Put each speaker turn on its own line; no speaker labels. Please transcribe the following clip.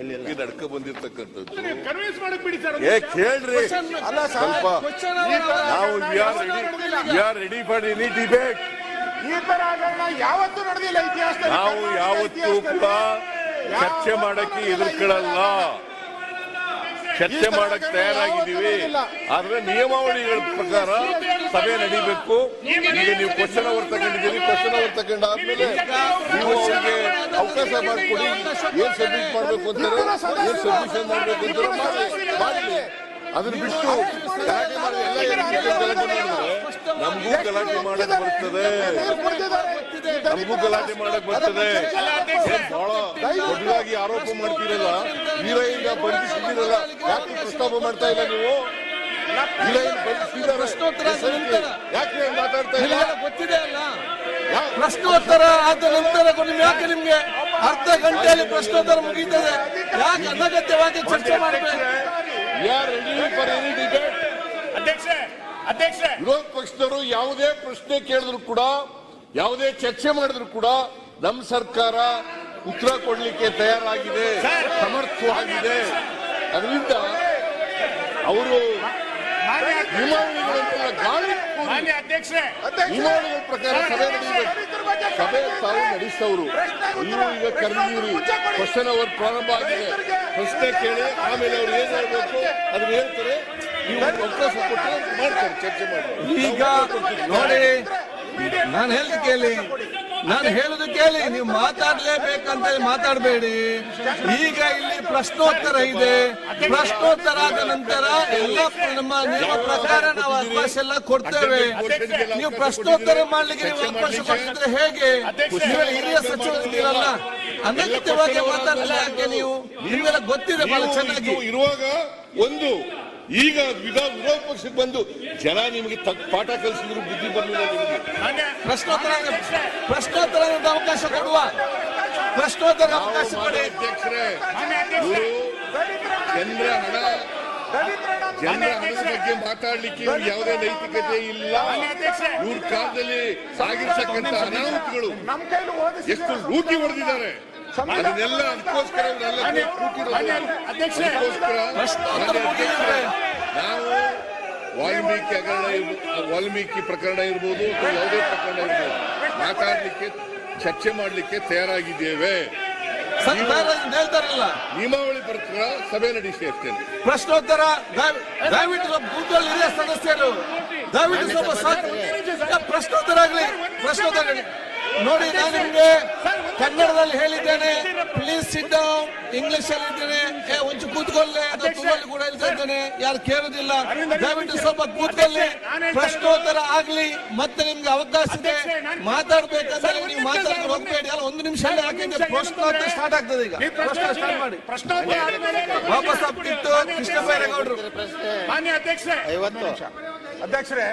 ನಡ್ಕ ಬಂದಿರ್ತಕ್ಕಂಥದ್ದು.
Convince ಮಾಡಕ್ ಬಿಡಿ sir
ಏ ಕೇಳ್ರಿ.
ಅಲ್ಲ
ಸ್ವಲ್ಪ ನಾವು we are ready we ready for any debate
ಈ ತರ ಹಗರಣ ಯಾವತ್ತೂ ನಡೆದಿಲ್ಲ ಇತಿಹಾಸದಲ್ಲಿ.
ನಾವು ಯಾವತ್ತೂ ಕೂಡ ಚರ್ಚೆ ಮಾಡಕ್ಕೆ ಎದುರ್ಕೊಳ್ಳಲ್ಲ. ಚರ್ಚೆ ಮಾಡಕ್ ತಯಾರಾಗಿದ್ದೀವಿ. ಆದ್ರೆ ನಿಯಮಾವಳಿಗಳ ಪ್ರಕಾರ ಸಭೆ ನಡೀಬೇಕು. ಈಗ ನೀವು ಕ್ವಶನ್ ಅವರ್ ತಗೊಂಡಿದ್ದೀರಿ ಕ್ವಶನ್ ಅವರ್ ತಗೊಂಡಾದ್ಮೇಲೆ ನೀವು ಅವರಿಗೆ ಅವಕಾಶ ಮಾಡಿಕೊಡಿ. ಏನ್ ಸಬ್ಮಿಟ್ ಮಾಡಬೇಕು ಅಂತಾರೆ? ಏನ್ ಸಬ್ಮಿಷನ್ ಮಾಡ್ಬೇಕು ಅಂತಾರೆ? ಮಾಡಿ ಅದನ್ನ ಬಿಟ್ಟು ಗಲಾಟೆ ಮಾಡಿ ಎಲ್ಲ ಗಲಾಟೆ ಮಾಡಿದ್ರೆ? ನಮಗೂ ಗಲಾಟೆ ಮಾಡಕ್ ಬರ್ತದೆ. ನಮಗೂ ಗಲಾಟೆ ಮಾಡಕ್ ಬರ್ತದೆ. ಬಹಳ ದೊಡ್ಡದಾಗಿ ಆರೋಪ ಮಾಡ್ತೀರಲ್ಲ? ವೀರಯ್ಯ ಬಂಧಿಸಿದ್ದೀರಲ್ಲ. ಯಾಕೆ ಪ್ರಸ್ತಾಪ ಮಾಡ್ತಾ ಇಲ್ಲ ನೀವು? ವೀರಯ್ಯ ಬಂಧಿಸಿದ್ದಾರೆ. ಯಾಕೆ ಮಾತಾಡ್ತಾ ಇಲ್ಲ?
ಗೊತ್ತಿದೆ ಅಲ್ಲ? ಪ್ರಶ್ನೋತ್ತರ ಆದ ನಂತರ ನಿಮ್ಗೆ ಯಾಕೆ ನಿಮ್ಗೆ ಅರ್ಧ ಗಂಟೆಯಲ್ಲಿ ಪ್ರಶ್ನೋತ್ತರ ಮುಗೀತದೆ? ಯಾಕೆ ಅನಗತ್ಯವಾಗಿ ಚರ್ಚೆ ಮಾಡಬೇಕು?
ವಿರೋಧ ಪಕ್ಷದವರು ಯಾವುದೇ ಪ್ರಶ್ನೆ ಕೇಳಿದ್ರು ಕೂಡ ಯಾವುದೇ ಚರ್ಚೆ ಮಾಡಿದ್ರು ಕೂಡ ನಮ್ಮ ಸರ್ಕಾರ ಉತ್ತರ ಕೊಡ್ಲಿಕ್ಕೆ ತಯಾರಾಗಿದೆ ಸಮರ್ಥವಾಗಿದೆ. ಅದರಿಂದ ಅವರು ನಿಯಮಾವಳಿಗಳನ್ನೆಲ್ಲ ಗಾಳಿ
ಮಾನ್ಯ ಅಧ್ಯಕ್ಷ
ನಿಯಮಾವಳಿಗಳ ಪ್ರಕಾರ ಸಭೆ ನಡೆಯಬೇಕು ಸಭೆ ತಾವು ನೀವು ಈಗ ಕರೆದಿದ್ದೀರಿ ಕ್ವಶನ್ ಅವರ್ ಪ್ರಾರಂಭ ಆಗಿದೆ ಪ್ರಶ್ನೆ ಕೇಳಿ ಆಮೇಲೆ ಅವ್ರು ಏನ್ ಹೇಳ್ಬೇಕು ಅದನ್ನ ಹೇಳ್ತಾರೆ ನೀವು ಅವಕಾಶ ಮಾಡ್ತಾರೆ ಚರ್ಚೆ ಮಾಡಿ
ಈಗ ನೋಡಿ ನಾನು ಹೇಳ್ತೀನಿ ಕೇಳಿ ನಾನು ಹೇಳುದು ಕೇಳಿ ನೀವು ಮಾತಾಡಲೇಬೇಕಂತ ಹೇಳಿ ಮಾತಾಡಬೇಡಿ. ಈಗ ಇಲ್ಲಿ ಪ್ರಶ್ನೋತ್ತರ ಇದೆ. ಪ್ರಶ್ನೋತ್ತರ ಆದ ನಂತರ ಎಲ್ಲ ನಮ್ಮ ನಿಯಮ ಪ್ರಕಾರ ನಾವು ಅವಕಾಶ ಎಲ್ಲ ಕೊಡ್ತೇವೆ. ನೀವು ಪ್ರಶ್ನೋತ್ತರ ಮಾಡ್ಲಿಕ್ಕೆ ನೀವು ಅವಕಾಶ ಕೊಟ್ಟಿದ್ರೆ ಹೇಗೆ? ಹಿರಿಯ ಸಚಿವರಿದ್ದೀರಲ್ಲ. ಅನಗತ್ಯವಾಗಿ ಮಾತಾಡಲ್ಲ ಯಾಕೆ ನೀವು? ನಿಮ್ಗೆಲ್ಲ ಗೊತ್ತಿದೆ ಬಹಳ ಚೆನ್ನಾಗಿ.
ಇರುವಾಗ ಒಂದು ಈಗ ವಿರೋಧ ಪಕ್ಷಕ್ಕೆ ಬಂದು ಜನ ನಿಮಗೆ ತಕ್ಕ ಪಾಠ ಕಲಿಸಿದ್ರು ಬುದ್ಧಿ ಬರಲಿಲ್ಲ ನಿಮಗೆ.
ಪ್ರಶ್ನೋತ್ತರ ಪ್ರಶ್ನೋತ್ತರ ಅವಕಾಶ ಕೊಡುವ ಪ್ರಶ್ನೋತ್ತರ ಅವಕಾಶ ಕೊಡಿ
ಜನರ ಹಣ ಜನರ ಹಣದ ಬಗ್ಗೆ ಮಾತಾಡ್ಲಿಕ್ಕೆ ಯಾವುದೇ ನೈತಿಕತೆ ಇಲ್ಲ ಇವ್ರ ಕಾಲದಲ್ಲಿ ಆಗಿರ್ತಕ್ಕಂಥ ಅನಾಹುತಗಳು ಎಷ್ಟು ಲೂಟಿ ಹೊಡೆದಿದ್ದಾರೆ ಅದನ್ನೆಲ್ಲ ಅದಕ್ಕೋಸ್ಕರ ಇವರೆಲ್ಲ ಕೂತಿರೋದು. ಅದಕ್ಕೋಸ್ಕರ. ನಾವು ವಾಲ್ಮೀಕಿ ಹಗರಣ ಇರ್ಬೋದು ವಾಲ್ಮೀಕಿ ಪ್ರಕರಣ ಇರ್ಬೋದು ಅಥವಾ ಯಾವುದೇ ಪ್ರಕರಣ ಇರ್ಬೋದು. ಮಾತಾಡಲಿಕ್ಕೆ ಚರ್ಚೆ ಮಾಡಲಿಕ್ಕೆ ತಯಾರಾಗಿದ್ದೇವೆ. ನಿಯಮಾವಳಿ ಪ್ರಕಾರ ಸಭೆ ನಡೆಸಿ ಅಷ್ಟೇ
ಪ್ರಶ್ನೋತ್ತರ ದಯವಿಟ್ಟು ಹಿರಿಯ ಸದಸ್ಯರು ದಯವಿಟ್ಟು ಸ್ವಲ್ಪ ಪ್ರಶ್ನೋತ್ತರ ಆಗಲಿ. ಪ್ರಶ್ನೋತ್ತರ ಆಗ್ಲಿ. ನೋಡಿ ನಾನು ನಿಮ್ಗೆ ಕನ್ನಡದಲ್ಲಿ ಹೇಳಿದ್ದೇನೆ. ಪ್ಲೀಸ್ ಸಿಟ್ ಡೌನ್ ಇಂಗ್ಲಿಷ್ ಅಲ್ಲಿ ಇದ್ದೇನೆ. ಏ ಒಂಚು ಕೂತ್ಕೊಳ್ಳಿ. ಅದಕ್ಕೆ ತುಮಲ್ಲಿ ಕೂಡ ಹೇಳ್ತಾ ಇದ್ದೇನೆ. ಯಾರು ಕೇಳುದಿಲ್ಲ. ದಯವಿಟ್ಟು ಸ್ವಲ್ಪ ಕೂತ್ಕೊಳ್ಳಿ. ಪ್ರಶ್ನೋತ್ತರ ಆಗ್ಲಿ. ಮತ್ತೆ ನಿಮ್ಗೆ ಅವಕಾಶ ಇದೆ. ಮಾತಾಡ್ಬೇಕಂದ್ರೆ ನೀವು ಮಾತಾಡ್ಕೊಂಡು ಹೋಗ್ಬೇಡಿ. ಅಲ್ಲ ಒಂದು ನಿಮಿಷ ಹಾಕಿದ್ರೆ ಪ್ರಶ್ನೋತ್ತರ ಸ್ಟಾರ್ಟ್ ಆಗ್ತದೆ ಈಗ. ಪ್ರಶ್ನೆ ಸ್ಟಾರ್ಟ್ ಮಾಡಿ.
ಪ್ರಶ್ನೋತ್ತರ ಆದ್ಮೇಲೆ
ವಾಪಸ್ ಆಗ್ತಿತ್ತು ಕೃಷ್ಣ ಬೈರೇಗೌಡರು
ಮಾನ್ಯ ಅಧ್ಯಕ್ಷ
ಅಧ್ಯಕ್ಷರೇ